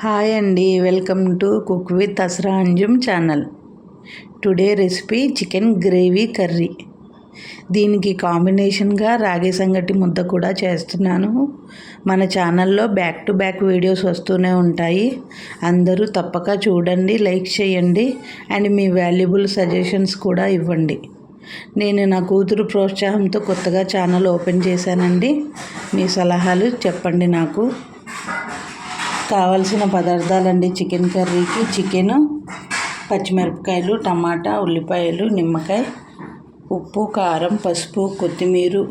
Hi అండి welcome to cook with Asra Anjum channel. Today recipe chicken gravy curry. దీనికి కాంబినేషన్గా రాగి సంగటి ముద్ద కూడా చేస్తున్నాను. మన ఛానల్లో బ్యాక్ టు బ్యాక్ వీడియోస్ వస్తూనే ఉంటాయి. అందరూ తప్పక చూడండి లైక్ చేయండి అండ్ మీ వాల్యుబుల్ సజెషన్స్ కూడా ఇవ్వండి. నేను నా కూతురు ప్రోత్సాహంతో కొత్తగా ఛానల్ ఓపెన్ చేశానండి. మీ సలహాలు చెప్పండి నాకు. కావలసిన పదార్థాలండి. చికెన్ కర్రీకి చికెను పచ్చిమిరపకాయలు టమాటా ఉల్లిపాయలు నిమ్మకాయ ఉప్పు కారం పసుపు కొత్తిమీర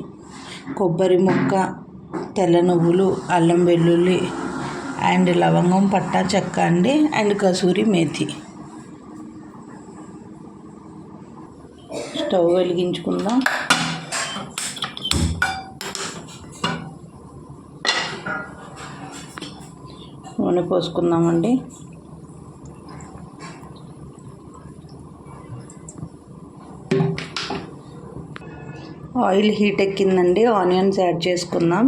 కొబ్బరి ముక్క తెల్ల నువ్వులు అల్లం వెల్లుల్లి అండ్ లవంగం పట్టా చెక్క అండి. అండ్ కసూరి మేతి. స్టవ్ వెలిగించుకుందాం. నూనె పోసుకుందామండి. ఆయిల్ హీట్ ఎక్కిందండి ఆనియన్స్ యాడ్ చేసుకుందాం.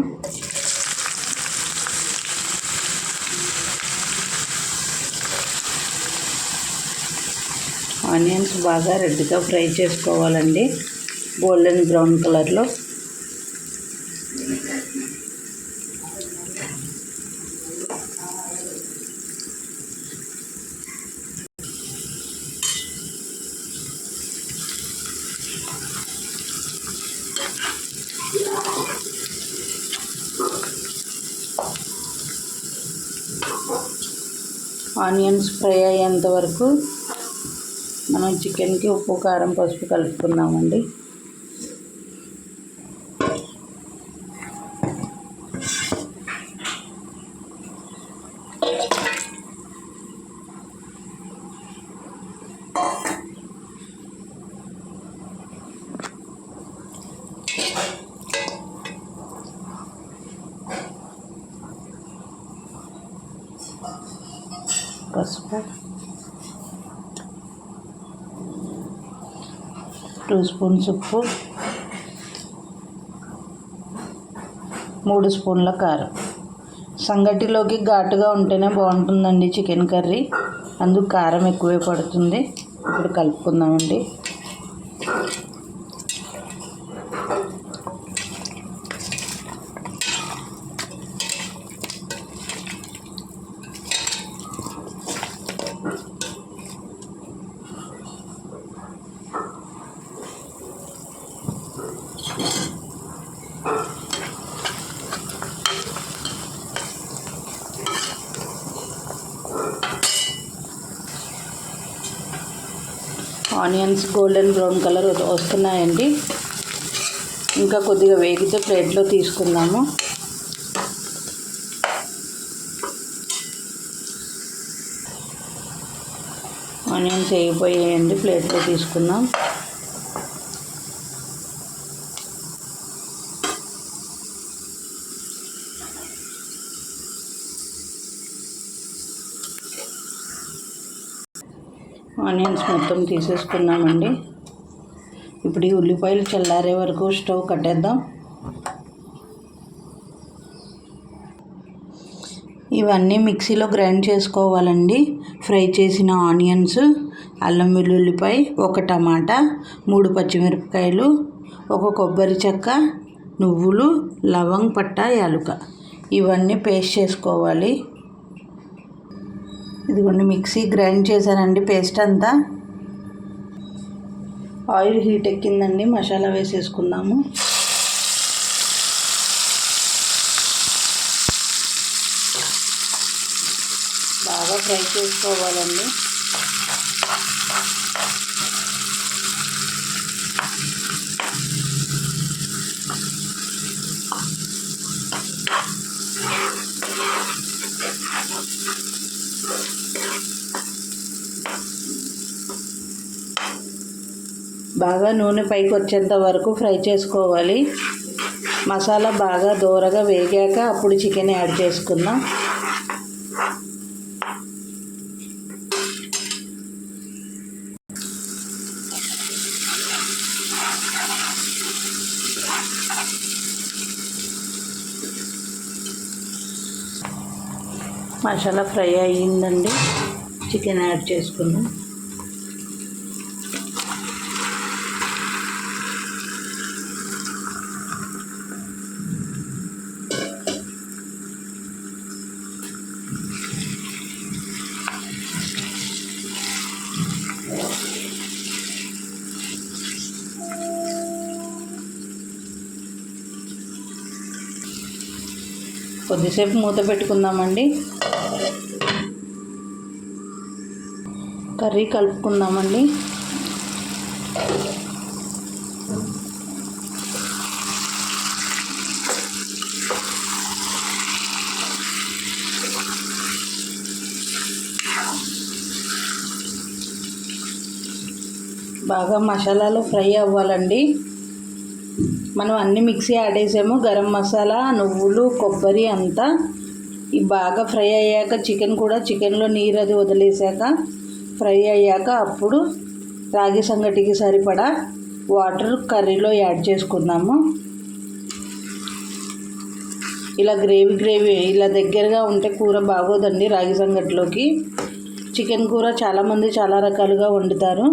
ఆనియన్స్ బాగా రెడ్గా ఫ్రై చేసుకోవాలండి. గోల్డెన్ బ్రౌన్ కలర్లో. ఆనియన్స్ ఫ్రై అయ్యేంత వరకు మనం చికెన్కి ఉప్పు కారం పసుపు కలుపుకుందామండి. పసుపు. టూ స్పూన్స్ ఉప్పు. మూడు స్పూన్ల కారం. సంగటిలోకి ఘాటుగా ఉంటేనే బాగుంటుందండి చికెన్ కర్రీ. అందుకు కారం ఎక్కువే పడుతుంది. ఇప్పుడు కలుపుకుందామండి. ఆనియన్స్ గోల్డెన్ బ్రౌన్ కలర్ వస్తున్నాయండి. ఇంకా కొద్దిగా వేగితే ప్లేట్లో తీసుకుందాము. ఆనియన్స్ వేగిపోయాయండి ప్లేట్లో తీసుకుందాం. ఆనియన్స్ మొత్తం తీసేసుకున్నామండి. ఇప్పుడు ఈ ఉల్లిపాయలు చల్లారే వరకు స్టవ్ కట్టేద్దాం. ఇవన్నీ మిక్సీలో గ్రైండ్ చేసుకోవాలండి. ఫ్రై చేసిన ఆనియన్స్ అల్లం వెల్లుల్లిపై ఒక టమాటా మూడు పచ్చిమిరపకాయలు ఒక కొబ్బరి చెక్క నువ్వులు లవంగ్ పట్ట యాలుక. ఇవన్నీ పేస్ట్ చేసుకోవాలి. ఇదిగోండి మిక్సీ గ్రైండ్ చేశానండి పేస్ట్ అంతా. ఆయిల్ హీట్ ఎక్కిందండి మసాలా వేసేసుకుందాము బాగా ఫ్రై చేసుకోవాలండి. బాగా నూనె పైకి వచ్చేంత వరకు ఫ్రై చేసుకోవాలి. మసాలా బాగా దూరగా వేగాక అప్పుడు చికెన్ యాడ్ చేసుకుందాం. మసాలా ఫ్రై అయ్యిందండి. చికెన్ యాడ్ చేసుకుందాం కొద్దిసేపు మూత పెట్టుకుందామండి. కర్రీ కలుపుకుందామండి. బాగా మసాలాలు ఫ్రై అవ్వాలండి. మనం అన్ని మిక్సీ ఆడేసాము గరం మసాలా నువ్వులు కొబ్బరి అంతా ఈ బాగా ఫ్రై అయ్యాక చికెన్ కూడా చికెన్లో నీరు అది వదిలేసాక ఫ్రై అయ్యాక అప్పుడు రాగి సంగటికి సరిపడా వాటర్ కర్రీలో యాడ్ చేసుకున్నాము ఇలా గ్రేవీ గ్రేవీ ఇలా దగ్గరగా ఉంటే కూర బాగోదండి రాగి సంగటిలోకి. చికెన్ కూర చాలామంది చాలా రకాలుగా వండుతారు.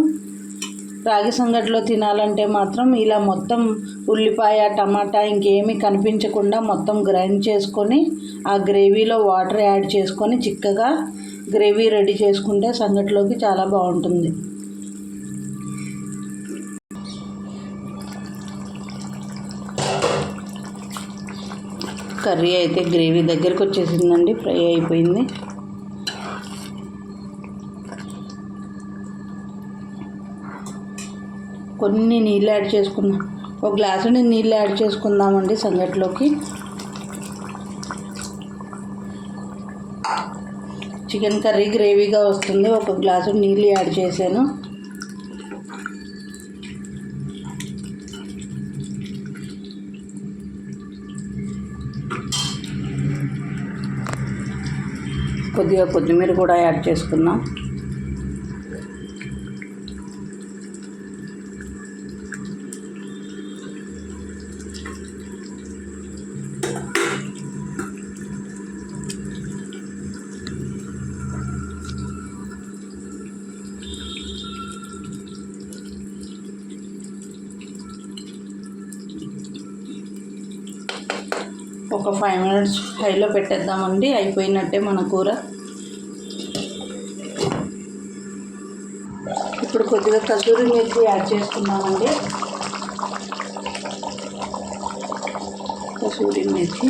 రాగి సంగటిలో తినాలంటే మాత్రం ఇలా మొత్తం ఉల్లిపాయ టమాటా ఇంకేమీ కనిపించకుండా మొత్తం గ్రైండ్ చేసుకొని ఆ గ్రేవీలో వాటర్ యాడ్ చేసుకొని చిక్కగా గ్రేవీ రెడీ చేసుకుంటే సంగటిలోకి చాలా బాగుంటుంది. కర్రీ అయితే గ్రేవీ దగ్గరికి వచ్చేసిందండి ఫ్రై అయిపోయింది. కొన్ని నీళ్ళు యాడ్ చేసుకున్నాం ఒక గ్లాసు నీళ్ళు యాడ్ చేసుకుందామండి సంగటిలోకి. చికెన్ కర్రీ గ్రేవీగా వస్తుంది. ఒక గ్లాసు నీళ్ళు యాడ్ చేశాను. కొద్దిగా కొత్తిమీర కూడా యాడ్ చేసుకున్నాం ఒక ఫైవ్ మినిట్స్ హైలో పెట్టేద్దామండి. అయిపోయినట్టే మన కూర. ఇప్పుడు కొద్దిగా కసూరి మిర్చి యాడ్ చేసుకున్నామండి కసూరి మిర్చి